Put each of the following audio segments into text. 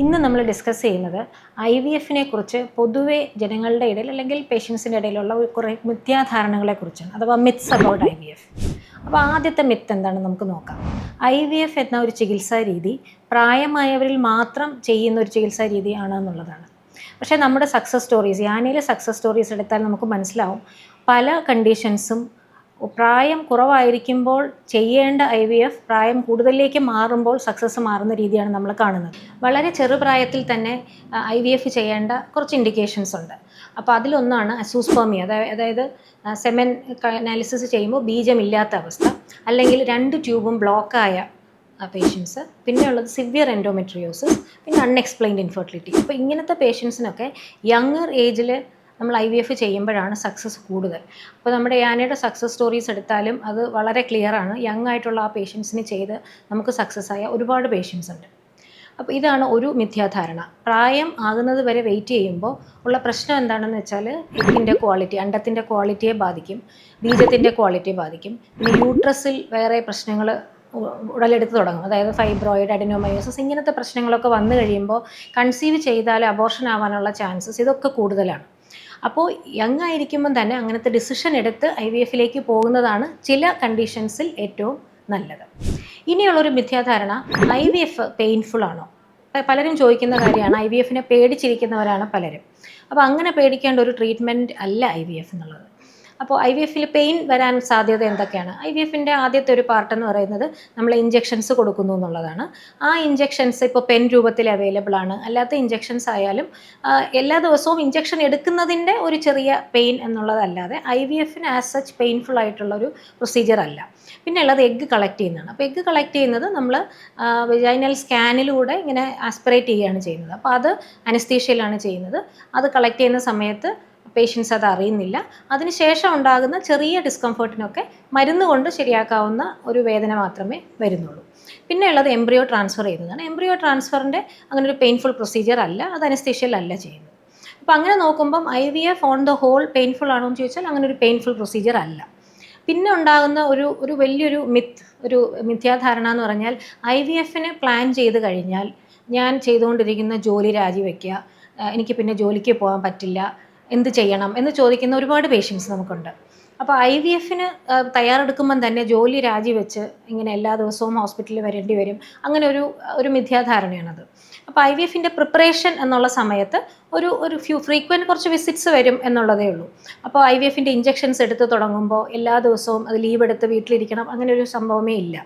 ഇന്ന് നമ്മൾ ഡിസ്കസ് ചെയ്യുന്നത് ഐ വി എഫിനെ കുറിച്ച് പൊതുവെ ജനങ്ങളുടെ ഇടയിൽ അല്ലെങ്കിൽ പേഷ്യൻസിന്റെ ഇടയിലുള്ള കുറേ മിഥ്യാധാരണകളെ കുറിച്ചാണ്. അഥവാ myths about I V F അപ്പോൾ ആദ്യത്തെ മിത്ത് എന്താണെന്ന് നമുക്ക് നോക്കാം. ഐ വി എഫ് എന്ന ഒരു ചികിത്സാ രീതി പ്രായമായവരിൽ മാത്രം ചെയ്യുന്ന ഒരു ചികിത്സാ രീതിയാണ് എന്നുള്ളതാണ്. പക്ഷേ നമ്മുടെ സക്സസ് സ്റ്റോറീസ് യാനയിലെ സക്സസ് സ്റ്റോറീസ് എടുത്താൽ നമുക്ക് മനസ്സിലാവും. പല കണ്ടീഷൻസും പ്രായം കുറവായിരിക്കുമ്പോൾ ചെയ്യേണ്ട ഐ വി എഫ് പ്രായം കൂടുതലേക്ക് മാറുമ്പോൾ സക്സസ് മാറുന്ന രീതിയാണ് നമ്മൾ കാണുന്നത്. വളരെ ചെറുപ്രായത്തിൽ തന്നെ ഐ വി എഫ് ചെയ്യേണ്ട കുറച്ച് ഇൻഡിക്കേഷൻസ് ഉണ്ട്. അപ്പോൾ അതിലൊന്നാണ് അസൂസ്പേമി അതായത് അതായത് സെമൻ അനാലിസിസ് ചെയ്യുമ്പോൾ ബീജമില്ലാത്ത അവസ്ഥ അല്ലെങ്കിൽ രണ്ട് ട്യൂബും ബ്ലോക്കായ പേഷ്യൻസ് പിന്നെയുള്ളത് സിവിയർ എൻഡോമെട്രിയോസിസ് പിന്നെ അൺഎക്സ്പ്ലെയിൻഡ് ഇൻഫെർട്ടിലിറ്റി അപ്പോൾ ഇങ്ങനത്തെ പേഷ്യൻസിനൊക്കെ യങ്ങർ ഏജിൽ നമ്മൾ ഐ വി എഫ് ചെയ്യുമ്പോഴാണ് സക്സസ് കൂടുതൽ. അപ്പോൾ നമ്മുടെ യാനയുടെ സക്സസ് സ്റ്റോറീസ് എടുത്താലും അത് വളരെ ക്ലിയർ ആണ്. യങ് ആയിട്ടുള്ള ആ പേഷ്യൻസിന് ചെയ്ത് നമുക്ക് സക്സസ് ആയ ഒരുപാട് പേഷ്യൻസ് ഉണ്ട്. അപ്പോൾ ഇതാണ് ഒരു മിഥ്യാധാരണ. പ്രായം ആകുന്നത് വരെ വെയിറ്റ് ചെയ്യുമ്പോൾ ഉള്ള പ്രശ്നം എന്താണെന്ന് വെച്ചാൽ ഇതിന്റെ ക്വാളിറ്റി അണ്ടത്തിന്റെ ക്വാളിറ്റിയെ ബാധിക്കും. ബീജത്തിന്റെ ക്വാളിറ്റിയെ ബാധിക്കും. പിന്നെ യൂട്രസിൽ വേറെ പ്രശ്നങ്ങൾ ഉടലെടുത്ത് തുടങ്ങും. അതായത് ഫൈബ്രോയിഡ് അഡിനോമയോസസ് ഇങ്ങനത്തെ പ്രശ്നങ്ങളൊക്കെ വന്നു കഴിയുമ്പോൾ കൺസീവ് ചെയ്താൽ അബോർഷൻ ആവാനുള്ള ചാൻസസ് ഇതൊക്കെ കൂടുതലാണ്. അപ്പോൾ യങ് ആയിരിക്കുമ്പം തന്നെ അങ്ങനത്തെ ഡിസിഷൻ എടുത്ത് ഐ വി എഫിലേക്ക് പോകുന്നതാണ് ചില കണ്ടീഷൻസിൽ ഏറ്റവും നല്ലത്. ഇനിയുള്ളൊരു മിഥ്യാധാരണ ഐ വി എഫ് പെയിൻഫുൾ ആണോ? പലരും ചോദിക്കുന്ന കാര്യമാണ് ഐ വി എഫിനെ പേടിച്ചിരിക്കുന്നവരാണ് പലരും. അപ്പോൾ അങ്ങനെ പേടിക്കേണ്ട ഒരു ട്രീറ്റ്മെന്റ് അല്ല ഐ വി എഫ് എന്നുള്ളത്. അപ്പോൾ ഐ വി എഫിൽ പെയിൻ വരാൻ സാധ്യത എന്തൊക്കെയാണ്? ഐ വി എഫിന്റെ ആദ്യത്തെ ഒരു പാർട്ട് എന്ന് പറയുന്നത് നമ്മൾ ഇഞ്ചെക്ഷൻസ് കൊടുക്കുന്നു എന്നുള്ളതാണ്. ആ ഇഞ്ചെക്ഷൻസ് ഇപ്പോൾ പെൻ രൂപത്തിൽ അവൈലബിൾ ആണ്. അല്ലാത്ത ഇഞ്ചെക്ഷൻസ് ആയാലും എല്ലാ ദിവസവും ഇഞ്ചെക്ഷൻ എടുക്കുന്നതിന്റെ ഒരു ചെറിയ പെയിൻ എന്നുള്ളതല്ലാതെ ഐ വി എഫിന് ആസ് സച്ച് പെയിൻഫുൾ ആയിട്ടുള്ള ഒരു പ്രൊസീജിയർ അല്ല. പിന്നെ ഉള്ളത് എഗ്ഗ് കളക്ട് ചെയ്യുന്നതാണ്. അപ്പോൾ എഗ്ഗ് കളക്ട് ചെയ്യുന്നത് നമ്മൾ വിജൈനൽ സ്കാനിലൂടെ ഇങ്ങനെ ആസ്പിറേറ്റ് ചെയ്യുകയാണ് ചെയ്യുന്നത്. അപ്പോൾ അത് അനസ്തീഷ്യയിലാണ് ചെയ്യുന്നത്. അത് കളക്ട് ചെയ്യുന്ന സമയത്ത് പേഷ്യൻസ് അത് അറിയുന്നില്ല. അതിനുശേഷം ഉണ്ടാകുന്ന ചെറിയ ഡിസ്കംഫേർട്ടിനൊക്കെ മരുന്ന് കൊണ്ട് ശരിയാക്കാവുന്ന ഒരു വേദന മാത്രമേ വരുന്നുള്ളൂ. പിന്നെ ഉള്ളത് എംബ്രിയോ ട്രാൻസ്ഫർ ചെയ്യുന്നതാണ്. എംബ്രിയോ ട്രാൻസ്ഫറിന്റെ അങ്ങനെ ഒരു പെയിൻഫുൾ പ്രൊസീജിയർ അല്ല അത് അനസ്തീഷ്യയിലല്ല ചെയ്യുന്നത്. അപ്പോൾ അങ്ങനെ നോക്കുമ്പം I V F on the whole painful ആണോ എന്ന് ചോദിച്ചാൽ അങ്ങനെ ഒരു പെയിൻഫുൾ പ്രൊസീജിയർ അല്ല. പിന്നെ ഉണ്ടാകുന്ന ഒരു ഒരു വലിയൊരു മിത്ത് ഒരു മിഥ്യാധാരണ എന്ന് പറഞ്ഞാൽ ഐ വി എഫിന് പ്ലാൻ ചെയ്ത് കഴിഞ്ഞാൽ ഞാൻ ചെയ്തുകൊണ്ടിരിക്കുന്ന ജോലി രാജിവെക്കുക എനിക്ക് പിന്നെ ജോലിക്ക് പോകാൻ പറ്റില്ല എന്ത് ചെയ്യണം എന്ന് ചോദിക്കുന്ന ഒരുപാട് പേഷ്യൻസ് നമുക്കുണ്ട്. അപ്പോൾ ഐ വി എഫിന് തയ്യാറെടുക്കുമ്പം തന്നെ ജോലി രാജിവെച്ച് ഇങ്ങനെ എല്ലാ ദിവസവും ഹോസ്പിറ്റലിൽ വരേണ്ടി വരും. അങ്ങനെ ഒരു ഒരു മിഥ്യാധാരണയാണത്. അപ്പോൾ ഐ വി എഫിന്റെ പ്രിപ്പറേഷൻ എന്നുള്ള സമയത്ത് ഒരു ഒരു ഫ്യൂ ഫ്രീക്വന്റ് കുറച്ച് വിസിറ്റ്സ് വരും എന്നുള്ളതേ ഉള്ളൂ. അപ്പോൾ ഐ വി എഫിന്റെ ഇഞ്ചെക്ഷൻസ് എടുത്ത് തുടങ്ങുമ്പോൾ എല്ലാ ദിവസവും അത് ലീവ് എടുത്ത് വീട്ടിലിരിക്കണം അങ്ങനെ ഒരു സംഭവമേ ഇല്ല.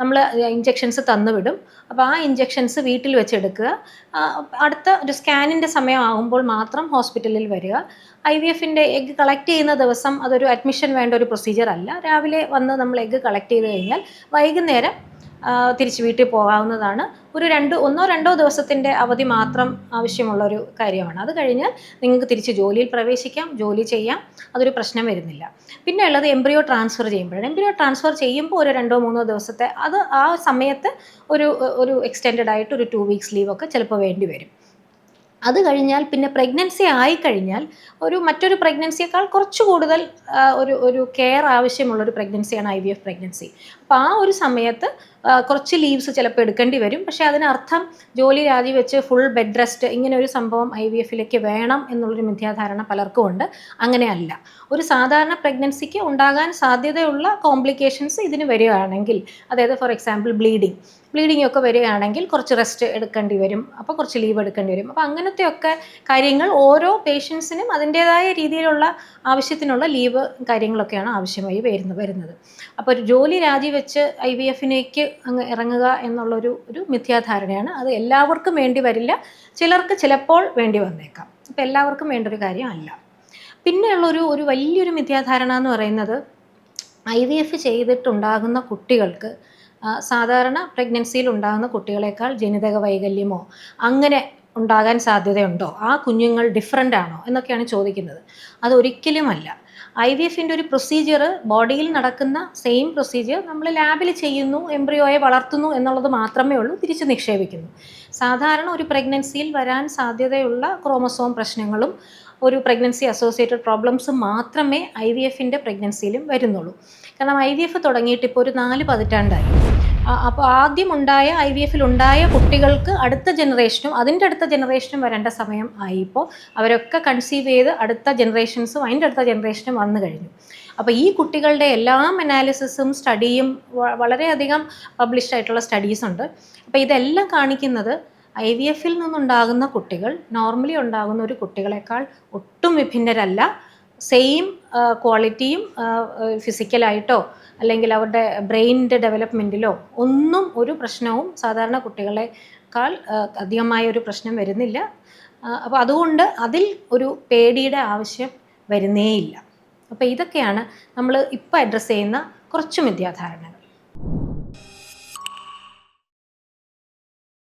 നമ്മൾ ഇഞ്ചെക്ഷൻസ് തന്നുവിടും അപ്പോൾ ആ ഇഞ്ചെക്ഷൻസ് വീട്ടിൽ വെച്ചെടുക്കുക അടുത്ത ഒരു സ്കാനിന്റെ സമയമാകുമ്പോൾ മാത്രം ഹോസ്പിറ്റലിൽ വരിക. ഐ വി എഫിന്റെ എഗ്ഗ് കളക്ട് ചെയ്യുന്ന ദിവസം അതൊരു അഡ്മിഷൻ വേണ്ട ഒരു പ്രൊസീജിയർ അല്ല. രാവിലെ വന്ന് നമ്മൾ എഗ്ഗ് കളക്ട് ചെയ്ത് കഴിഞ്ഞാൽ വൈകുന്നേരം തിരിച്ച് വീട്ടിൽ പോകാവുന്നതാണ്. ഒരു രണ്ട് ഒന്നോ രണ്ടോ ദിവസത്തിന്റെ അവധി മാത്രം ആവശ്യമുള്ള ഒരു കാര്യമാണ്. അത് കഴിഞ്ഞാൽ നിങ്ങൾക്ക് തിരിച്ച് ജോലിയിൽ പ്രവേശിക്കാം ജോലി ചെയ്യാം അതൊരു പ്രശ്നം വരുന്നില്ല. പിന്നെ ഉള്ളത് എംബ്രിയോ ട്രാൻസ്ഫർ ചെയ്യുമ്പോഴാണ്. എംബ്രിയോ ട്രാൻസ്ഫർ ചെയ്യുമ്പോൾ ഒരു രണ്ടോ മൂന്നോ ദിവസത്തെ അത് ആ സമയത്ത് ഒരു ഒരു എക്സ്റ്റെൻഡ് ആയിട്ട് ഒരു ടു വീക്സ് ലീവൊക്കെ ചിലപ്പോൾ വേണ്ടി വരും. അത് കഴിഞ്ഞാൽ പിന്നെ പ്രഗ്നൻസി ആയിക്കഴിഞ്ഞാൽ ഒരു മറ്റൊരു പ്രഗ്നൻസിയേക്കാൾ കുറച്ച് കൂടുതൽ ഒരു ഒരു കെയർ ആവശ്യമുള്ള ഒരു പ്രഗ്നൻസിയാണ് ഐ വി എഫ് പ്രഗ്നൻസി അപ്പോൾ ആ ഒരു സമയത്ത് കുറച്ച് ലീവ്സ് ചിലപ്പോൾ എടുക്കേണ്ടി വരും. പക്ഷേ അതിനർത്ഥം ജോലി രാജിവെച്ച് ഫുൾ ബെഡ് റെസ്റ്റ് ഇങ്ങനെ ഒരു സംഭവം ഐ വി എഫിലേക്ക് വേണം എന്നുള്ളൊരു മിഥ്യാധാരണ പലർക്കും ഉണ്ട്. അങ്ങനെയല്ല. ഒരു സാധാരണ പ്രഗ്നൻസിക്ക് ഉണ്ടാകാൻ സാധ്യതയുള്ള കോംപ്ലിക്കേഷൻസ് ഇതിന് വരികയാണെങ്കിൽ അതായത് ഫോർ എക്സാമ്പിൾ ബ്ലീഡിങ് ബ്ലീഡിംഗ് ഒക്കെ വരികയാണെങ്കിൽ കുറച്ച് റെസ്റ്റ് എടുക്കേണ്ടി വരും. അപ്പോൾ കുറച്ച് ലീവ് എടുക്കേണ്ടി വരും. അപ്പോൾ അങ്ങനത്തെയൊക്കെ കാര്യങ്ങൾ ഓരോ പേഷ്യൻസിനും അതിന്റേതായ രീതിയിലുള്ള ആവശ്യത്തിനുള്ള ലീവ് കാര്യങ്ങളൊക്കെയാണ് ആവശ്യമായി വരുന്നത് വരുന്നത്. അപ്പോൾ ഒരു ജോലി രാജിവെച്ച് ഐ വി എഫിലേക്ക് അങ്ങ് ഇറങ്ങുക എന്നുള്ളൊരു ഒരു മിഥ്യാധാരണയാണ്. അത് എല്ലാവർക്കും വേണ്ടി വരില്ല. ചിലർക്ക് ചിലപ്പോൾ വേണ്ടി വന്നേക്കാം. അപ്പോൾ എല്ലാവർക്കും വേണ്ട ഒരു കാര്യമല്ല. പിന്നെയുള്ളൊരു ഒരു വലിയൊരു മിഥ്യാധാരണ എന്ന് പറയുന്നത് ഐ വി എഫ് ചെയ്തിട്ടുണ്ടാകുന്ന കുട്ടികൾക്ക് സാധാരണ പ്രഗ്നൻസിയിൽ ഉണ്ടാകുന്ന കുട്ടികളെക്കാൾ ജനിതക വൈകല്യമോ അങ്ങനെ ഉണ്ടാകാൻ സാധ്യതയുണ്ടോ? ആ കുഞ്ഞുങ്ങൾ ഡിഫറെന്റ് ആണോ എന്നൊക്കെയാണ് ചോദിക്കുന്നത്. അതൊരിക്കലുമല്ല ഐ വി എഫിന്റെ ഒരു പ്രൊസീജിയർ ബോഡിയിൽ നടക്കുന്ന സെയിം പ്രൊസീജിയർ നമ്മൾ ലാബിൽ ചെയ്യുന്നു എംബ്രിയോയെ വളർത്തുന്നു എന്നുള്ളത് മാത്രമേ ഉള്ളൂ തിരിച്ച് നിക്ഷേപിക്കുന്നു. സാധാരണ ഒരു പ്രഗ്നൻസിയിൽ വരാൻ സാധ്യതയുള്ള ക്രോമസോം പ്രശ്നങ്ങളും ഒരു പ്രഗ്നൻസി അസോസിയേറ്റഡ് പ്രോബ്ലംസ് മാത്രമേ ഐ വി എഫിന്റെ പ്രഗ്നൻസിയിലും വരുന്നുള്ളൂ. കാരണം ഐ വി എഫ് തുടങ്ങിയിട്ട് ഇപ്പോൾ ഒരു നാല് പതിറ്റാണ്ടായി. അപ്പോൾ ആദ്യം ഉണ്ടായ ഐ വി എഫിൽ ഉണ്ടായ കുട്ടികൾക്ക് അടുത്ത ജനറേഷനും അതിന്റെ അടുത്ത ജനറേഷനും വരേണ്ട സമയം ആയിപ്പോൾ അവരൊക്കെ കൺസീവ് ചെയ്ത് അടുത്ത ജനറേഷൻസും അതിന്റെ അടുത്ത ജനറേഷനും വന്നു കഴിഞ്ഞു. അപ്പോൾ ഈ കുട്ടികളുടെ എല്ലാം അനാലിസിസും സ്റ്റഡിയും വളരെയധികം പബ്ലിഷ് ആയിട്ടുള്ള സ്റ്റഡീസ് ഉണ്ട്. അപ്പോൾ ഇതെല്ലാം കാണിക്കുന്നത് ഐ വി എഫിൽ നിന്നുണ്ടാകുന്ന കുട്ടികൾ നോർമലി ഉണ്ടാകുന്ന ഒരു കുട്ടികളെക്കാൾ ഒട്ടും വിഭിന്നരല്ല. സെയിം ക്വാളിറ്റിയും ഫിസിക്കലായിട്ടോ അല്ലെങ്കിൽ അവരുടെ ബ്രെയിനിന്റെ ഡെവലപ്മെന്റിലോ ഒന്നും ഒരു പ്രശ്നവും സാധാരണ കുട്ടികളെക്കാൾ അധികമായ ഒരു പ്രശ്നം വരുന്നില്ല. അപ്പോൾ അതുകൊണ്ട് അതിൽ ഒരു പേടിയുടെ ആവശ്യം വരുന്നേയില്ല. അപ്പോൾ ഇതൊക്കെയാണ് നമ്മൾ ഇപ്പോൾ അഡ്രസ്സ് ചെയ്യുന്ന കുറച്ച് മിഥ്യാധാരണകൾ.